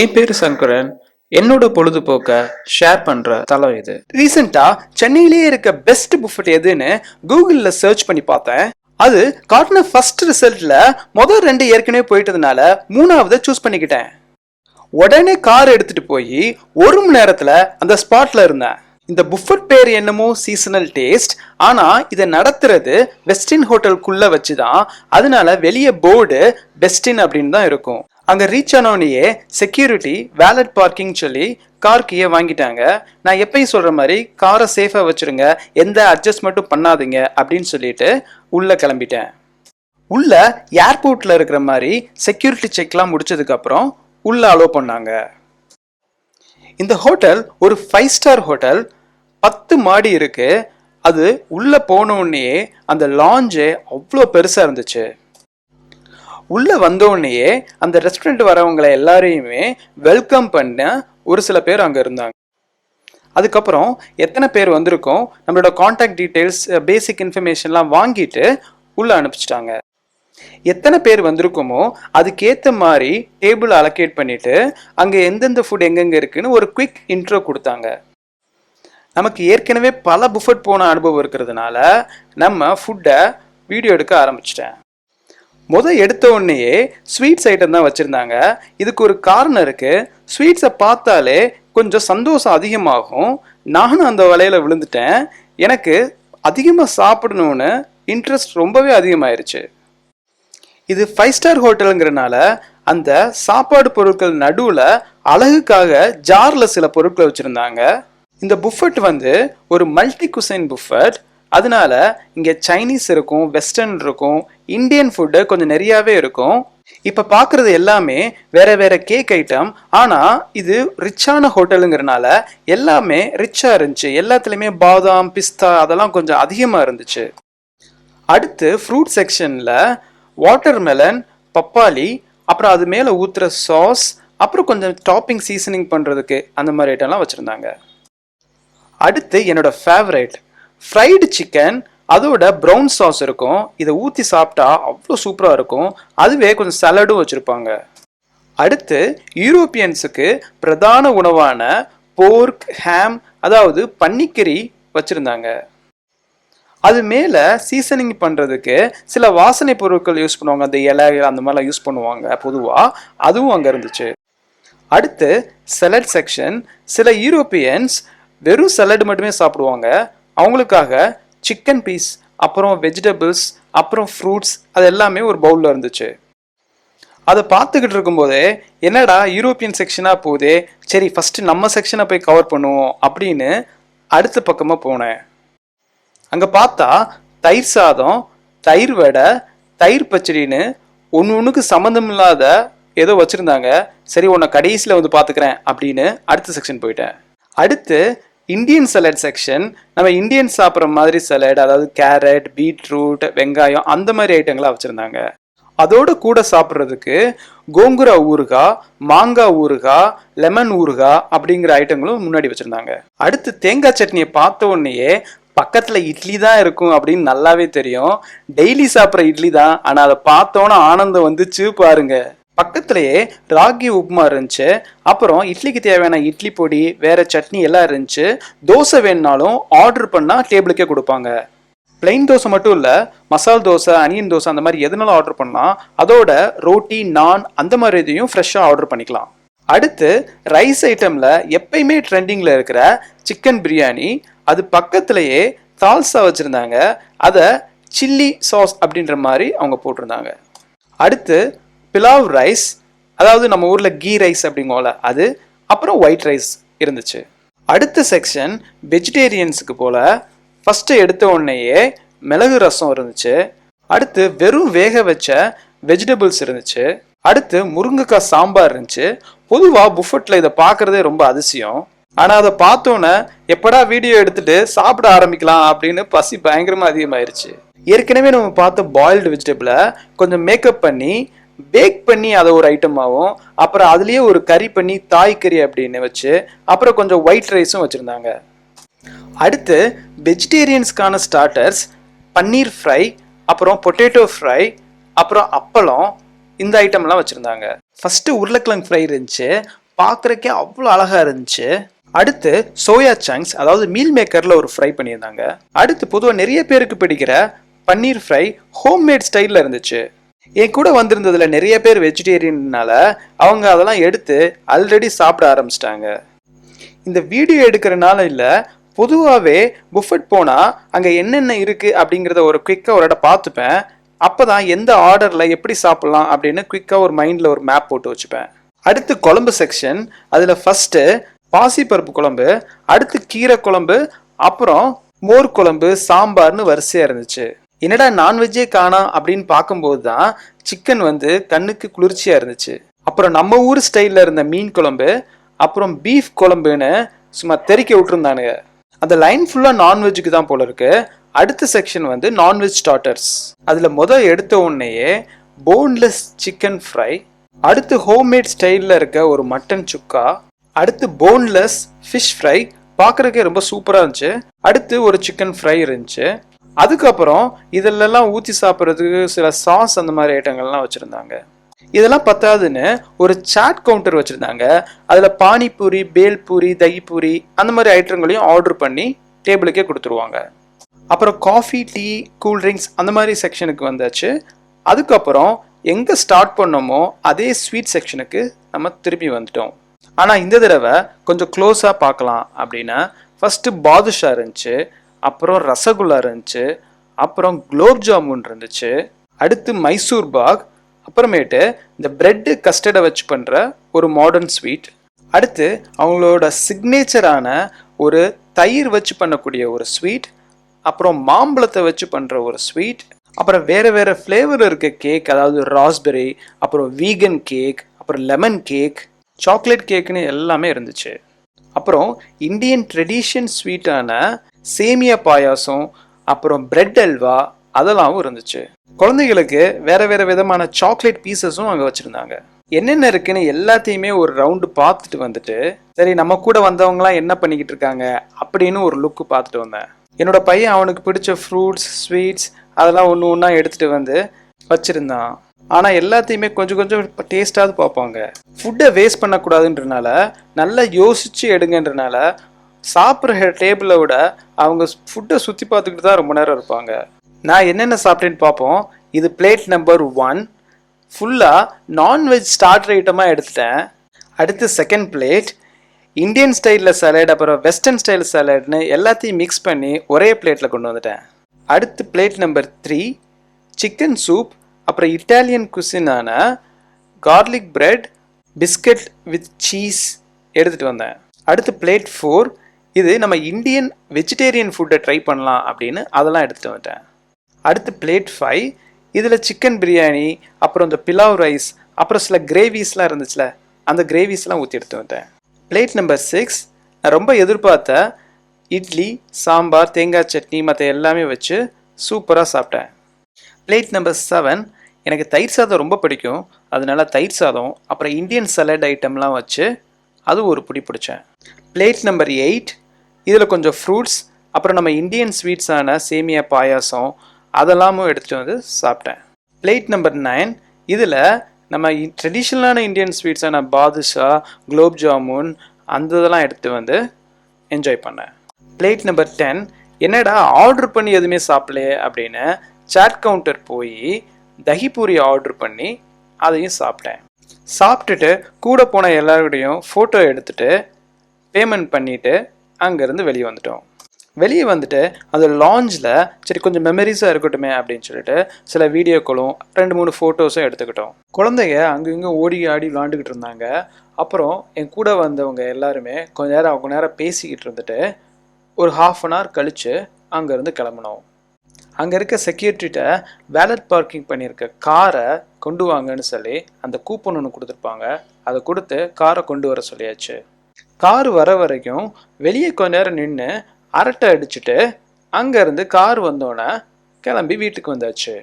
என் பேரு சங்கரன். என்னோட பொழுதுபோக்க ஷேர் பண்ற தளம் இது. ரீசெண்டா சென்னையிலேயே இருக்க பெஸ்ட் புஃபட் எதுன்னு கூகுள்ல சர்ச் பண்ணி பார்த்தேன். அது காட்டின ஃபர்ஸ்ட் ரிசல்ட்ல முதல் ரெண்டு ஏற்கனவே போயிட்டதுனால மூணாவதை சூஸ் பண்ணிக்கிட்டேன். உடனே கார் எடுத்துட்டு போய் ஒரு மணி நேரத்துல அந்த ஸ்பாட்ல இருந்தேன். இந்த புஃபட் பேர் என்னமோ சீசனல் டேஸ்ட் ஆனா இதை நடத்துறது வெஸ்டின் ஹோட்டலுக்குள்ள வச்சுதான். அதனால வெளியே போர்டு பெஸ்டின் அப்படின்னு தான் இருக்கும். அங்கே ரீச் ஆனோடனேயே செக்யூரிட்டி வேலட் பார்க்கிங் சொல்லி கார் கீயை வாங்கிட்டாங்க. நான் எப்பயும் சொல்கிற மாதிரி காரை சேஃபாக வச்சிருங்க. எந்த அட்ஜஸ்ட்மெண்ட்டும் பண்ணாதீங்க அப்படின்னு சொல்லிட்டு உள்ளே கிளம்பிட்டேன். உள்ள ஏர்போர்ட்டில் இருக்கிற மாதிரி செக்யூரிட்டி செக்லாம் முடிச்சதுக்கப்புறம் உள்ளே அலோவ் பண்ணாங்க. இந்த ஹோட்டல் ஒரு ஃபைவ் ஸ்டார் ஹோட்டல் பத்து மாடி இருக்குது அது உள்ளே போனோடனே அந்த லாஞ்சே அவ்வளோ பெருசாக இருந்துச்சு. உள்ள வந்தோடனேயே அந்த ரெஸ்டாரண்ட் வரவங்களை எல்லாரையுமே வெல்கம் பண்ண ஒரு சில பேர் அங்க இருந்தாங்க. அதுக்கப்புறம் எத்தனை பேர் வந்திருக்கோம் நம்மளோட காண்டாக்ட் டீட்டெயில்ஸ் பேசிக் இன்ஃபர்மேஷன்லாம் வாங்கிட்டு உள்ள அனுப்பிச்சிட்டாங்க. எத்தனை பேர் வந்திருக்கோமோ அதுக்கேற்ற மாதிரி டேபிள் அலோகேட் பண்ணிட்டு அங்கே எந்தெந்த ஃபுட் எங்கெங்க இருக்குன்னு ஒரு குவிக் இன்ட்ரோ கொடுத்தாங்க. நமக்கு ஏற்கனவே பல புஃபட் போன அனுபவம் இருக்கிறதுனால நம்ம ஃபுட்டை வீடியோ எடுக்க ஆரம்பிச்சிட்டேன். முத எடுத்த உடனேயே ஸ்வீட்ஸ் ஐட்டம் தான் வச்சுருந்தாங்க. இதுக்கு ஒரு காரணம் இருக்குது ஸ்வீட்ஸை பார்த்தாலே கொஞ்சம் சந்தோஷம் அதிகமாகும். நானும் அந்த வலையில் விழுந்துட்டேன். எனக்கு அதிகமாக சாப்பிடணும்னு இன்ட்ரெஸ்ட் ரொம்பவே அதிகமாயிருச்சு. இது ஃபைவ் ஸ்டார் ஹோட்டலுங்கிறனால அந்த சாப்பாடு பொருட்கள் நடுவில் அழகுக்காக ஜாரில் சில பொருட்களை வச்சுருந்தாங்க. இந்த புஃபட் வந்து ஒரு மல்டி குசைன் புஃபட் அதனால இங்கே சைனீஸ் இருக்கும் வெஸ்டர்ன் இருக்கும் இந்தியன் ஃபுட்டு கொஞ்சம் நிறையாவே இருக்கும். இப்போ பார்க்குறது எல்லாமே வேற வேற கேக் ஐட்டம் ஆனால் இது ரிச்சான ஹோட்டலுங்கிறனால எல்லாமே ரிச்சாக இருந்துச்சு. எல்லாத்துலேயுமே பாதாம் பிஸ்தா அதெல்லாம் கொஞ்சம் அதிகமாக இருந்துச்சு. அடுத்து ஃப்ரூட் செக்ஷனில் வாட்டர்மெலன் பப்பாளி அப்புறம் அது மேலே ஊற்றுற சாஸ் அப்புறம் கொஞ்சம் டாப்பிங் சீசனிங் பண்ணுறதுக்கு அந்த மாதிரி ஐட்டம்லாம் வச்சுருந்தாங்க. அடுத்து என்னோட ஃபேவரேட் ஃப்ரைடு சிக்கன் அதோட ப்ரௌன் சாஸ் இருக்கும். இதை ஊற்றி சாப்பிட்டா அவ்வளோ சூப்பராக இருக்கும். அதுவே கொஞ்சம் சலடும் வச்சுருப்பாங்க. அடுத்து யூரோப்பியன்ஸுக்கு பிரதான உணவான போர்க் ஹேம் அதாவது பன்னிக்கறி வச்சுருந்தாங்க. அது மேலே சீசனிங் பண்ணுறதுக்கு சில வாசனை பொருட்கள் யூஸ் பண்ணுவாங்க. அந்த இலை அந்த மாதிரிலாம் யூஸ் பண்ணுவாங்க பொதுவாக அதுவும் அங்கே இருந்துச்சு. அடுத்து சலட் செக்ஷன் சில யூரோப்பியன்ஸ் வெறும் சலட் மட்டுமே சாப்பிடுவாங்க. அவங்களுக்காக சிக்கன் பீஸ் அப்புறம் வெஜிடபிள்ஸ் அப்புறம் ஃப்ரூட்ஸ் அது எல்லாமே ஒரு பவுலில் இருந்துச்சு. அதை பார்த்துக்கிட்டு இருக்கும்போதே என்னடா யூரோப்பியன் செக்ஷனாக போகுதே? சரி ஃபஸ்ட்டு நம்ம செக்ஷனை போய் கவர் பண்ணுவோம் அப்படின்னு அடுத்த பக்கமாக போனேன். அங்கே பார்த்தா தயிர் சாதம் தயிர் வடை தயிர் பச்சடின்னு ஒன்று ஒன்றுக்கு சம்மந்தம் இல்லாத ஏதோ வச்சுருந்தாங்க. சரி உன்னை கடைசியில் வந்து பார்த்துக்கிறேன் அப்படின்னு அடுத்த செக்ஷன் போயிட்டேன். அடுத்து இந்தியன் சலட் செக்ஷன் நம்ம இந்தியன் சாப்பிட்ற மாதிரி சலட் அதாவது கேரட் பீட்ரூட் வெங்காயம் அந்த மாதிரி ஐட்டங்களாக வச்சுருந்தாங்க. அதோட கூட சாப்பிட்றதுக்கு கோங்குரா ஊறுகாய் மாங்காய் ஊறுகாய் லெமன் ஊறுகாய் அப்படிங்கிற ஐட்டங்களும் முன்னாடி வச்சுருந்தாங்க. அடுத்து தேங்காய் சட்னியை பார்த்த உடனேயே பக்கத்தில் இட்லி தான் இருக்கும் அப்படின்னு நல்லாவே தெரியும். டெய்லி சாப்பிட்ற இட்லி தான் ஆனால் அதை பார்த்தோன்னே ஆனந்தம் வந்துச்சு பாருங்க. பக்கத்துலேயே ராகி உப்புமா இருந்துச்சு. அப்புறம் இட்லிக்கு தேவையான இட்லி பொடி வேற சட்னி எல்லாம் இருந்துச்சு. தோசை வேணுனாலும் ஆர்டர் பண்ணா டேபிளுக்கே கொடுப்பாங்க. பிளைன் தோசை மட்டும் இல்லை மசால் தோசை அனியன் தோசை அந்த மாதிரி எதுனாலும் ஆர்டர் பண்ணலாம் அதோட ரோட்டி நான் அந்த மாதிரி இதையும் ஃப்ரெஷ்ஷாக ஆர்டர் பண்ணிக்கலாம். அடுத்து ரைஸ் ஐட்டம்ல எப்பயுமே ட்ரெண்டிங்ல இருக்கிற சிக்கன் பிரியாணி அது பக்கத்துலேயே தால்சா வச்சிருந்தாங்க. அதை சில்லி சாஸ் அப்படின்ற மாதிரி அவங்க போட்டிருந்தாங்க. அடுத்து பிலாவ் ரைஸ் அதாவது நம்ம ஊரில் கீ ரைஸ் அப்படிங்கோல அது அப்புறம் ஒயிட் ரைஸ் இருந்துச்சு. அடுத்த செக்ஷன் வெஜிடேரியன்ஸுக்கு போல் ஃபஸ்ட்டு எடுத்த உடனேயே மிளகு ரசம் இருந்துச்சு. அடுத்து வெறும் வேக வச்ச வெஜிடபிள்ஸ் இருந்துச்சு. அடுத்து முருங்கைக்காய் சாம்பார் இருந்துச்சு. பொதுவாக புஃபட்டில் இதை பார்க்குறதே ரொம்ப அதிசயம். ஆனால் அதை பார்த்தோன்னே எப்படா வீடியோ எடுத்துட்டு சாப்பிட ஆரம்பிக்கலாம் அப்படின்னு பசி பயங்கரமாக அதிகமாயிருச்சு. ஏற்கனவே நம்ம பார்த்த பாயில்டு வெஜிடபிளை கொஞ்சம் மேக்கப் பண்ணி பேக் பண்ணி அதை ஒரு ஐட்டமாகவும் அப்புறம் அதுலேயே ஒரு கறி பண்ணி தாய் கறி அப்படின்னு வச்சு அப்புறம் கொஞ்சம் ஒயிட் ரைஸும் வச்சுருந்தாங்க. அடுத்து வெஜிடேரியன்ஸ்க்கான ஸ்டார்டர்ஸ் பன்னீர் ஃப்ரை அப்புறம் பொட்டேட்டோ ஃப்ரை அப்புறம் அப்பளம் இந்த ஐட்டம்லாம் வச்சுருந்தாங்க. ஃபஸ்ட்டு உருளைக்கிழங்கு ஃப்ரை இருந்துச்சு. பார்க்குறக்கே அவ்வளோ அழகாக இருந்துச்சு. அடுத்து சோயா சங்க்ஸ் அதாவது மீல் மேக்கரில் ஒரு ஃப்ரை பண்ணியிருந்தாங்க. அடுத்து பொதுவாக நிறைய பேருக்கு பிடிக்கிற பன்னீர் ஃப்ரை ஹோம்மேட் ஸ்டைலில் இருந்துச்சு. என் கூட வந்திருந்ததுல நிறைய பேர் வெஜிடேரியன்னால அவங்க அதெல்லாம் எடுத்து ஆல்ரெடி சாப்பிட ஆரம்பிச்சிட்டாங்க. இந்த வீடியோ எடுக்கிறனால இல்லை பொதுவாகவே புஃபட் போனால் அங்கே என்னென்ன இருக்குது அப்படிங்கிறத ஒரு குயிக்காக ஒரு இடம் பார்த்துப்பேன். அப்போ தான் எந்த ஆர்டரில் எப்படி சாப்பிட்லாம் அப்படின்னு குயிக்காக ஒரு மைண்டில் ஒரு மேப் போட்டு வச்சுப்பேன். அடுத்து குழம்பு செக்ஷன் அதில் ஃபஸ்ட்டு பாசிப்பருப்பு குழம்பு அடுத்து கீரை குழம்பு அப்புறம் மோர் குழம்பு சாம்பார்னு வரிசையாக இருந்துச்சு. என்னடா நான்வெஜ்ஜே காணா அப்படின்னு பார்க்கும்போது தான் சிக்கன் வந்து கண்ணுக்கு குளிர்ச்சியாக இருந்துச்சு. அப்புறம் நம்ம ஊர் ஸ்டைலில் இருந்த மீன் குழம்பு அப்புறம் பீஃப் குழம்புன்னு சும்மா தெறிக்க விட்டுருந்தானுங்க. அந்த லைன் ஃபுல்லாக நான்வெஜ்ஜுக்கு தான் போல இருக்கு. அடுத்த செக்ஷன் வந்து நான்வெஜ் ஸ்டார்டர்ஸ் அதில் முதல் எடுத்த உடனேயே போன்லெஸ் சிக்கன் ஃப்ரை அடுத்து ஹோம்மேட் ஸ்டைலில் இருக்க ஒரு மட்டன் சுக்கா அடுத்து போன்லெஸ் ஃபிஷ் ஃப்ரை பார்க்குறக்கே ரொம்ப சூப்பராக இருந்துச்சு. அடுத்து ஒரு சிக்கன் ஃப்ரை இருந்துச்சு. அதுக்கப்புறம் இதிலெல்லாம் ஊற்றி சாப்பிட்றதுக்கு சில சாஸ் அந்த மாதிரி ஐட்டங்கள்லாம் வச்சுருந்தாங்க. இதெல்லாம் பத்தாதுன்னு ஒரு சாட் கவுண்டர் வச்சுருந்தாங்க. அதில் பானிபூரி பேல்பூரி தகிபூரி அந்த மாதிரி ஐட்டங்களையும் ஆர்டர் பண்ணி டேபிளுக்கே கொடுத்துருவாங்க. அப்புறம் காஃபி டீ கூல் ட்ரிங்க்ஸ் அந்த மாதிரி செக்ஷனுக்கு வந்தாச்சு. அதுக்கப்புறம் எங்கே ஸ்டார்ட் பண்ணோமோ அதே ஸ்வீட் செக்ஷனுக்கு நம்ம திரும்பி வந்துட்டோம். ஆனால் இந்த தடவை கொஞ்சம் க்ளோஸாக பார்க்கலாம் அப்படின்னா ஃபஸ்ட்டு பாதுஷா இருந்துச்சு. அப்புறம் ரசகுல்லா இருந்துச்சு அப்புறம் குலோப் ஜாமுன் இருந்துச்சு அடுத்து மைசூர் பாக் அப்புறமேட்டு இந்த பிரெட்டு கஸ்டர்டை வச்சு பண்ணுற ஒரு மாடர்ன் ஸ்வீட் அடுத்து அவங்களோட சிக்னேச்சரான ஒரு தயிர் வச்சு பண்ணக்கூடிய ஒரு ஸ்வீட் அப்புறம் மாம்பழத்தை வச்சு பண்ணுற ஒரு ஸ்வீட் அப்புறம் வேறு வேறு ஃப்ளேவர் இருக்க கேக் அதாவது ராஸ்பெரி அப்புறம் வீகன் கேக் அப்புறம் லெமன் கேக் சாக்லேட் கேக்குன்னு எல்லாமே இருந்துச்சு. அப்புறம் இந்தியன் ட்ரெடிஷன் ஸ்வீட்டான சேமியா பாயாசம் அப்புறம் பிரெட் அல்வா அதெல்லாம் இருந்துச்சு. குழந்தைகளுக்கு வேற வேற விதமான சாக்லேட் பீசஸும் அங்கே வச்சுருந்தாங்க. என்னென்ன இருக்குன்னு எல்லாத்தையுமே ஒரு ரவுண்டு பார்த்துட்டு வந்துட்டு சரி நம்ம கூட வந்தவங்களாம் என்ன பண்ணிக்கிட்டு இருக்காங்க அப்படின்னு ஒரு லுக்கு பார்த்துட்டு வந்தேன். என்னோட பையன் அவனுக்கு பிடிச்ச ஃப்ரூட்ஸ் ஸ்வீட்ஸ் அதெல்லாம் ஒன்று ஒன்றா எடுத்துகிட்டு வந்து வச்சுருந்தான். ஆனால் எல்லாத்தையுமே கொஞ்சம் கொஞ்சம் டேஸ்ட்டாவது பார்ப்பாங்க. ஃபுட்டை வேஸ்ட் பண்ணக்கூடாதுன்றனால நல்லா யோசித்து எடுங்கன்றனால சாப்பிட்ற டேபிளை விட அவங்க ஃபுட்டை சுற்றி பார்த்துக்கிட்டு தான் ரொம்ப நேரம் இருப்பாங்க. நான் என்னென்ன சாப்பிட்டேன்னு பார்ப்போம். இது பிளேட் நம்பர் ஒன் ஃபுல்லாக நான்வெஜ் ஸ்டார்டர் ஐட்டமாக எடுத்துட்டேன். அடுத்து செகண்ட் பிளேட் இந்தியன் ஸ்டைலில் சாலட் அப்புறம் வெஸ்டர்ன் ஸ்டைல் சாலட்னு எல்லாத்தையும் மிக்ஸ் பண்ணி ஒரே பிளேட்டில் கொண்டு வந்துட்டேன். அடுத்து plate number three chicken soup அப்புறம் Italian குசினான garlic bread biscuit with cheese எடுத்துகிட்டு வந்தேன். அடுத்து பிளேட் ஃபோர் இது நம்ம இந்தியன் வெஜிடேரியன் ஃபுட்டை ட்ரை பண்ணலாம் அப்படின்னு அதெல்லாம் எடுத்துகிட்டு வந்துட்டேன். அடுத்து பிளேட் ஃபைவ் இதில் சிக்கன் பிரியாணி அப்புறம் இந்த பிலாவ் ரைஸ் அப்புறம் சில கிரேவிஸ்லாம் இருந்துச்சுல அந்த கிரேவிஸ்லாம் ஊற்றி எடுத்து வந்தேன் பிளேட் நம்பர் சிக்ஸ் நான் ரொம்ப எதிர்பார்த்த இட்லி சாம்பார் தேங்காய் சட்னி மற்ற எல்லாமே வச்சு சூப்பராக சாப்பிட்டேன். பிளேட் நம்பர் செவன் எனக்கு தயிர் சாதம் ரொம்ப பிடிக்கும். அதனால தயிர் சாதம் அப்புறம் இந்தியன் சலட் ஐட்டம்லாம் வச்சு அது ஒரு பிடி பிடிச்சேன். பிளேட் நம்பர் எயிட் இதில் கொஞ்சம் ஃப்ரூட்ஸ் அப்புறம் நம்ம இந்தியன் ஸ்வீட்ஸான சேமியா பாயாசம் அதெல்லாமும் எடுத்துகிட்டு வந்து சாப்பிட்டேன். பிளேட் நம்பர் நைன் இதில் நம்ம ட்ரெடிஷ்னலான இந்தியன் ஸ்வீட்ஸான பாதுஷா குலோப் ஜாமுன் அந்த இதெல்லாம் எடுத்து வந்து என்ஜாய் பண்ணேன். பிளேட் நம்பர் டென் என்னடா ஆர்டர் பண்ணி எதுவுமே சாப்பிடலையே அப்படின்னு சாட் கவுண்டர் போய் தஹிபூரி ஆர்டர் பண்ணி அதையும் சாப்பிட்டேன். சாப்பிட்டுட்டு கூட போன எல்லாருடையும் ஃபோட்டோ எடுத்துட்டு பேமெண்ட் பண்ணிட்டு அங்கேருந்து வெளியே வந்துட்டோம். வெளியே வந்துட்டு அந்த லாஞ்சில் சரி கொஞ்சம் மெமரிஸாக இருக்கட்டுமே அப்படின்னு சொல்லிட்டு சில வீடியோக்களும் ரெண்டு மூணு ஃபோட்டோஸும் எடுத்துக்கிட்டோம். குழந்தைங்க அங்கங்கே ஓடி ஆடி விளாண்டுக்கிட்டு இருந்தாங்க. அப்புறம் என் கூட வந்தவங்க எல்லாருமே கொஞ்ச நேரம் அவங்க நேரம் பேசிக்கிட்டு இருந்துட்டு ஒரு ஹாஃப் அன் ஹவர் கழித்து அங்கேருந்து கிளம்புனோம். அங்கே இருக்க செக்யூரிட்டிகிட்ட வேலட் பார்க்கிங் பண்ணியிருக்க காரை கொண்டு வாங்கன்னு சொல்லி அந்த கூப்பன் ஒன்று கொடுத்துருப்பாங்க. அதை கொடுத்து காரை கொண்டு வர சொல்லியாச்சு. கார் வர வரைக்கும் வெளியே கொஞ்ச நேரம் நின்று அரட்டை அடிச்சுட்டு அங்கேருந்து கார் வந்தோடனே கிளம்பி வீட்டுக்கு வந்தாச்சு.